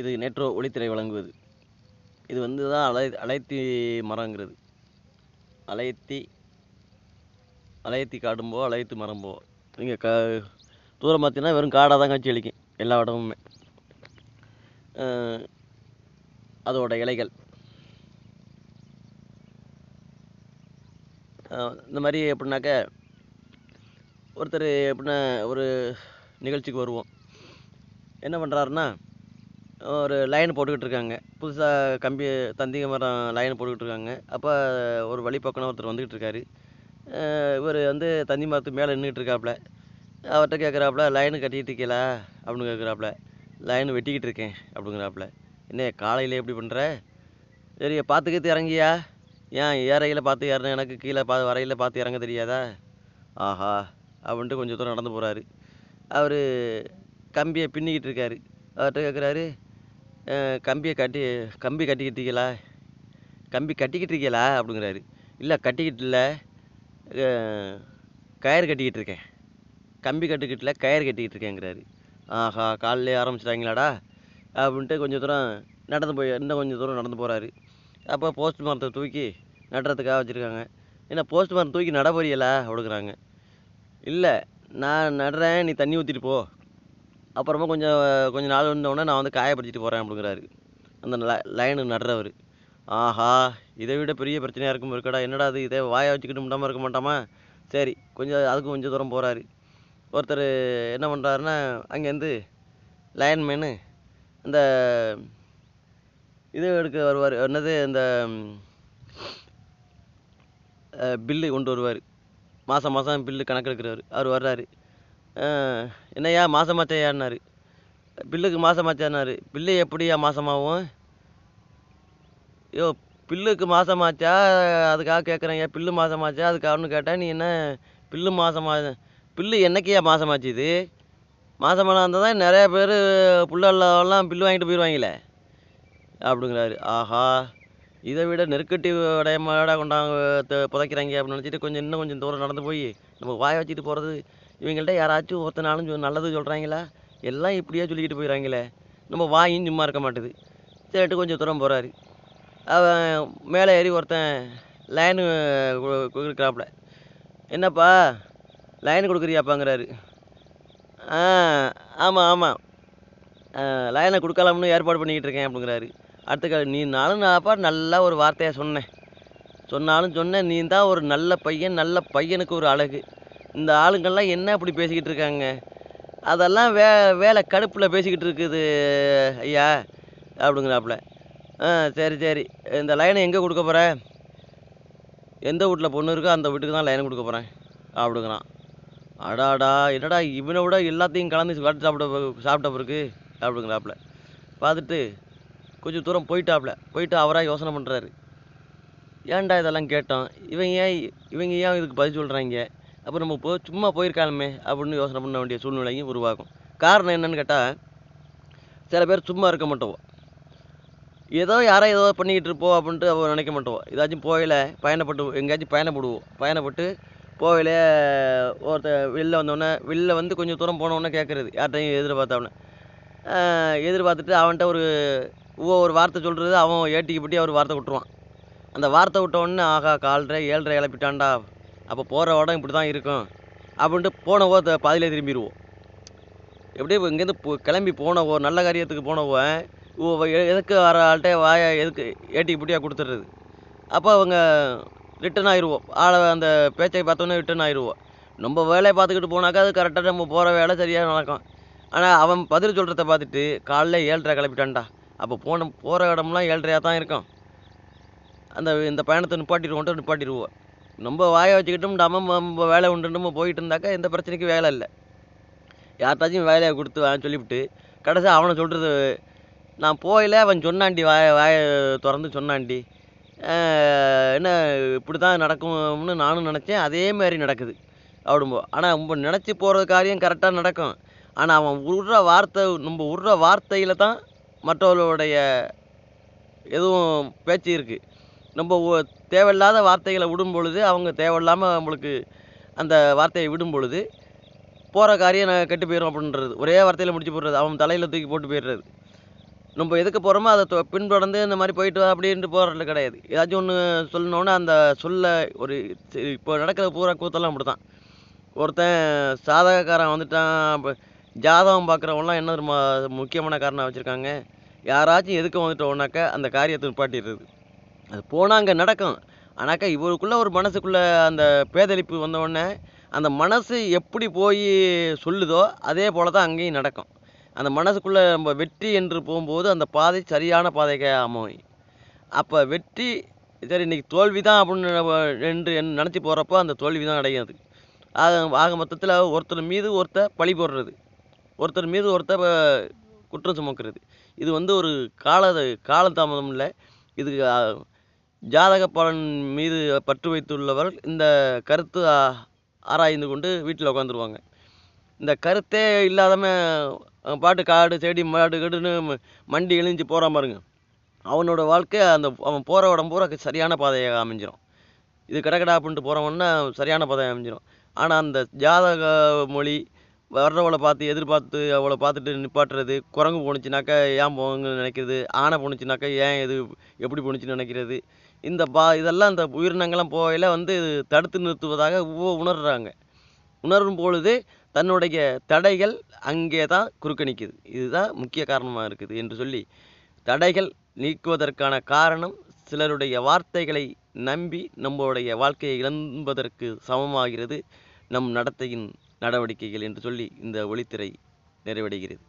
இது நேற்றோ ஒளித்திரை வழங்குவது. இது வந்து தான் அலை அலைத்தி மரங்கிறது. அலைத்தி அலைத்தி காடும்போ அலைத்து மரம்போ நீங்கள் க தூரம் பார்த்தீங்கன்னா வெறும் காடாக தான் காட்சி அளிக்கும் எல்லா இடமுமே. அதோட இலைகள். இந்த மாதிரி எப்படின்னாக்க ஒருத்தர் எப்படின்னா ஒரு நிகழ்ச்சிக்கு வருவோம். என்ன பண்ணுறாருன்னா ஒரு லைன் போட்டுக்கிட்டு இருக்காங்க புதுசாக கம்பி தந்திங்க மரம் லைன் போட்டுக்கிட்டு இருக்காங்க அப்போ ஒரு வழிப்பக்கம் ஒருத்தர் வந்துக்கிட்டு இருக்காரு இவர் வந்து தந்தி மரத்துக்கு மேலே நின்றுட்டு இருக்காப்புல அவர்கிட்ட கேட்குறாப்புல லைனு கட்டிக்கிட்டு இருக்கீங்களா அப்படின்னு கேட்குறாப்புல லைன் வெட்டிக்கிட்டு இருக்கேன் அப்படிங்கிறாப்புல. என்ன காலையில் எப்படி பண்ணுற சரி பார்த்துக்கிட்டு இறங்கியா? ஏன் ஏறையில் பார்த்து ஏறின எனக்கு கீழே பா வரையில் பார்த்து இறங்க தெரியாதா? ஆஹா அப்படின்ட்டு கொஞ்சம் தூரம் நடந்து போகிறாரு அவர் கம்பியை பின்னிக்கிட்டு இருக்காரு அவர்கிட்ட கேட்குறாரு கம்பியை கட்டி கம்பி கட்டிக்கிட்டு கம்பி கட்டிக்கிட்டு இருக்கீங்களா? அப்படிங்கிறாரு. இல்லை கட்டிக்கிட்டு இல்லை. கயிறு கட்டிக்கிட்டு இருக்கேன். கம்பி கட்டிக்கிட்டு இல்லை கயிறு கட்டிக்கிட்டு இருக்கேங்கிறாரு. ஆஹா காலையிலே ஆரம்பிச்சிட்டாங்களாடா? அப்படின்ட்டு கொஞ்சம் தூரம் நடந்து போய் இன்னும் கொஞ்சம் தூரம் நடந்து போகிறாரு அப்போ போஸ்ட் மரத்தை தூக்கி நடுறதுக்காக வச்சுருக்காங்க. என்ன போஸ்ட் மரம் தூக்கி நட போறியலா அப்படிங்கிறாங்க. இல்லை நான் நடுறேன் நீ தண்ணி ஊற்றிட்டு போ. அப்புறமா கொஞ்சம் கொஞ்சம் நாள் வந்தோடனே நான் வந்து காயப்படுத்திட்டு போகிறேன் அப்படிங்கிறாரு. அந்த லைனு நடுறவர். ஆஹா இதை விட பெரிய பிரச்சனையாக இருக்கும் இருக்கடா என்னடா அது இதே வாயை வச்சுக்கிட்டு முட்டாமல் இருக்க மாட்டாமா? சரி கொஞ்சம் அதுக்கு கொஞ்சம் தூரம் போகிறாரு ஒருத்தர் என்ன பண்ணுறாருன்னா அங்கேருந்து லயன்மேனு இந்த இது எடுக்க வருவார். என்னது இந்த பில்லு கொண்டு வருவார். மாதம் மாதம் பில்லு கணக்கு எடுக்கிறவர் அவர் வர்றாரு. என்னய்யா மாதமாச்சையான்னாரு பில்லுக்கு மாதமாச்சான்னாரு பில்லு எப்படியா மாதமாகும் யோ பில்லுக்கு மாதமாச்சா அதுக்காக கேட்குறேன் பில்லு மாதமாச்சா அதுக்காகனு கேட்டால் நீ என்ன பில்லு மாதமா பில்லு என்னைக்கியா மாதமாச்சு இது? மாதமான இருந்தால் தான் நிறையா பேர் புள்ளெல்லாம் பில்லு வாங்கிட்டு போயிடுவாங்களே அப்படிங்கிறாரு. ஆஹா இதை விட நெருக்கட்டி உடையமாடா கொண்டாங்க த- புதைக்கிறாங்க அப்படின்னு நினச்சிட்டு கொஞ்சம் இன்னும் கொஞ்சம் தூரம் நடந்து போய் நம்ம வாயை வச்சுட்டு போகிறது இவங்கள்ட்ட யாராச்சும் ஒருத்தனாலும் சொ- நல்லது சொல்கிறாங்களா எல்லாம் இப்படியே சொல்லிக்கிட்டு போயிடறாங்களே நம்ம வாயும் சும்மா இருக்க மாட்டுது. சரிட்டு கொஞ்சம் தூரம் போகிறாரு அவன் மேலே ஏறி ஒருத்தன் லைனு கொடுக்குறாப்புல. என்னப்பா? லைன் கொடுக்குறியாப்பாங்கிறாரு. ஆ ஆமாம் ஆமாம் லைனை கொடுக்கலாம்னு ஏற்பாடு பண்ணிக்கிட்டு இருக்கேன் அப்படிங்கிறாரு. அடுத்த கால் நீ நானும் நான்ப்பா நல்லா ஒரு வார்த்தையாக சொன்னேன். சொன்னாலும் சொன்னேன் நீ தான் ஒரு நல்ல பையன் நல்ல பையனுக்கு ஒரு அழகு. இந்த ஆளுங்கள்லாம் என்ன இப்படி பேசிக்கிட்டு இருக்காங்க? அதெல்லாம் வே வேலை கடுப்பில் பேசிக்கிட்டு இருக்குது ஐயா அப்படிங்கிறாப்புல. ஆ சரி சரி. இந்த லைனை எங்கே கொடுக்க போகிற எந்த வீட்டில் பொண்ணு இருக்கோ அந்த வீட்டுக்கு தான் லைன் கொடுக்க போகிறேன் அப்படிங்கிறான். அடாடா என்னடா இவனை விட எல்லாத்தையும் கலந்து சாப்பிட்டு சாப்பிட சாப்பிட்ட பிறகு அப்படிங்கிறாப்புல. பார்த்துட்டு கொஞ்சம் தூரம் போயிட்டாப்புல. போயிட்டு அவராக யோசனை பண்ணுறாரு ஏன்டா இதெல்லாம் கேட்டோம்? இவங்க ஏன் இவங்க ஏன் இதுக்கு பதில் சொல்கிறாங்க அப்போ நம்ம போ சும்மா போயிருக்காலுமே அப்படின்னு யோசனை பண்ண வேண்டிய சூழ்நிலையும் உருவாகும். காரணம் என்னன்னு கேட்டால் சில பேர் சும்மா இருக்க மாட்டோம். ஏதோ யாரோ ஏதோ பண்ணிக்கிட்டு இருப்போம் அப்படின்ட்டு அவன் நினைக்க மாட்டோம். ஏதாச்சும் போகல பயணப்பட்டு எங்கேயாச்சும் பயணப்படுவோம். பயணப்பட்டு போகல ஒருத்த வெளில வந்தோடனே வெளில வந்து கொஞ்சம் தூரம் போனோடனே கேட்குறது யார்கிட்டையும் எதிர்பார்த்தவொடனே எதிர்பார்த்துட்டு அவன்கிட்ட ஒரு ஓ ஒரு வார்த்தை சொல்கிறது அவன் ஏட்டிக்கு பட்டி அவர் வார்த்தை விட்டுருவான். அந்த வார்த்தை விட்டவொடனே ஆகா கால்ரை ஏழ்ரை இழப்பிட்டான்டா அப்போ போகிற இடம் இப்படி தான் இருக்கும். அப்படின்ட்டு போனவோ த- பாதியிலே திரும்பிடுவோம் எப்படியே இப்போ இங்கேருந்து போ கிளம்பி போனவோ நல்ல காரியத்துக்கு போனவோ ஓ எதுக்கு வர ஆள்கிட்ட வாய எதுக்கு ஏட்டி பிட்டியாக கொடுத்துட்றது? அப்போ அவங்க ரிட்டன் ஆயிடுவோம் ஆளை அந்த பேச்சை பார்த்தோன்னே ரிட்டன் ஆயிடுவோம் நம்ம வேலையை பார்த்துக்கிட்டு போனாக்கா அது கரெக்டாக நம்ம போகிற வேலை சரியாக நடக்கும். ஆனால் அவன் பதில் சொல்கிறத பார்த்துட்டு காலைல ஏழ்ரை கிளப்பிட்டான்டா அப்போ போன போகிற இடம்லாம் ஏழ்ரையாக தான் இருக்கும். அந்த இந்த பயணத்தை நிப்பாட்டிடுவோன்ட்டு நிப்பாட்டிடுவோம். நம்ம வாயை வச்சுக்கிட்டும் நம்ம நம்ம வேலை உண்டு நம்ம போயிட்டு இருந்தாக்கா எந்த பிரச்சனைக்கும் வேலை இல்லை. யார்ட்டாச்சும் வேலையை கொடுத்து அவன் சொல்லிவிட்டு கடைசி அவனை சொல்கிறது நான் போயில அவன் சொன்னாண்டி வாய வாயை திறந்து சொன்னாண்டி என்ன இப்படி தான் நடக்கும்னு நானும் நினச்சேன். அதே மாதிரி நடக்குது. அப்படிம்போ ஆனால் நம்ம நினச்சி போகிற காரியம் கரெக்டாக நடக்கும். ஆனால் அவன் விடுற வார்த்தை நம்ம விடுற வார்த்தையில் தான் மற்றவர்களுடைய எதுவும் பேச்சு இருக்குது நம்ம தேவையில்லாத வார்த்தைகளை விடும் பொழுது அவங்க தேவையில்லாமல் நம்மளுக்கு அந்த வார்த்தையை விடும் பொழுது போகிற காரியம் நான் கெட்டு போயிடும் அப்படின்றது. ஒரே வார்த்தையில் முடிச்சு போடுறது அவன் தலையில் தூக்கி போட்டு போயிடுறது. நம்ம எதுக்கு போகிறோமோ அதை தொ பின்தொடர்ந்து இந்த மாதிரி போயிட்டு வா அப்படின்ட்டு போகிறது கிடையாது. ஏதாச்சும் ஒன்று சொல்லணுன்னா அந்த சொல்ல ஒரு இப்போ நடக்கிற பூரா கூத்தெல்லாம் அப்படி தான் ஒருத்தன் சாதகக்காரன் வந்துட்டான் இப்போ ஜாதகம் பார்க்குறவங்களாம் என்ன ஒரு முக்கியமான காரணம் வச்சுருக்காங்க? யாராச்சும் எதுக்கு வந்துட்டோம்னாக்கா அந்த காரியத்தை நிப்பாட்டிடுறது. அது போனால் அங்கே நடக்கும். ஆனாக்கா இவருக்குள்ளே ஒரு மனசுக்குள்ளே அந்த பேதளிப்பு வந்தவொடனே அந்த மனசு எப்படி போய் சொல்லுதோ அதே போல தான் அங்கேயும் நடக்கும். அந்த மனசுக்குள்ளே நம்ம வெற்றி என்று போகும்போது அந்த பாதை சரியான பாதைக்கு அமையும். அப்போ வெற்றி சரி இன்னைக்கு தோல்வி தான் அப்படின்னு என்று நினச்சி போகிறப்போ அந்த தோல்வி தான் அடையாது ஆக ஆக மொத்தத்தில் ஒருத்தர் மீது ஒருத்தர் பழி போடுறது. ஒருத்தர் மீது ஒருத்தர் குற்றம் சுமக்கிறது. இது வந்து ஒரு கால காலதாமதம் இல்லை. இது ஜாதக பலன் மீது பற்று வைத்துள்ளவர் இந்த கருத்து ஆ- ஆராய்ந்து கொண்டு வீட்டில் உட்காந்துருவாங்க இந்த கருத்தே இல்லாதவன் பாட்டு காடு செடி மாடு கடுன்னு மண்டி இழிஞ்சு போகிறான் பாருங்க. அவனோட வாழ்க்கை அந்த அவன் போகிற இடம் பூரா சரியான பாதையாக அமைஞ்சிரும். இது கடக்கடா அப்படின்ட்டு போகிறவன்னா சரியான பாதையை அமைஞ்சிரும். ஆனால் அந்த ஜாதக மொழி வர்றவளை பார்த்து எதிர்பார்த்து அவளை பார்த்துட்டு நிப்பாட்டுறது குரங்கு போணுச்சுனாக்கா ஏன் போங்கன்னு நினைக்கிறது ஆனை போணுச்சுனாக்கா ஏன் இது எப்படி போணுச்சுன்னு நினைக்கிறது இந்த பா இதெல்லாம் இந்த உயிரினங்கள்லாம் போகையில் வந்து இது தடுத்து நிறுத்துவதாக உ- உணர்றாங்க. உணரும் பொழுது தன்னுடைய தடைகள் அங்கே தான் குறுக்க நிற்குது இதுதான் முக்கிய காரணமாக இருக்குது என்று சொல்லி தடைகள் நீக்குவதற்கான காரணம் சிலருடைய வார்த்தைகளை நம்பி நம்மளுடைய வாழ்க்கையை இழம்பதற்கு சமமாகிறது நம் நடத்தையின் நடவடிக்கைகள் என்று சொல்லி இந்த ஒளித்திரை நிறைவடைகிறது.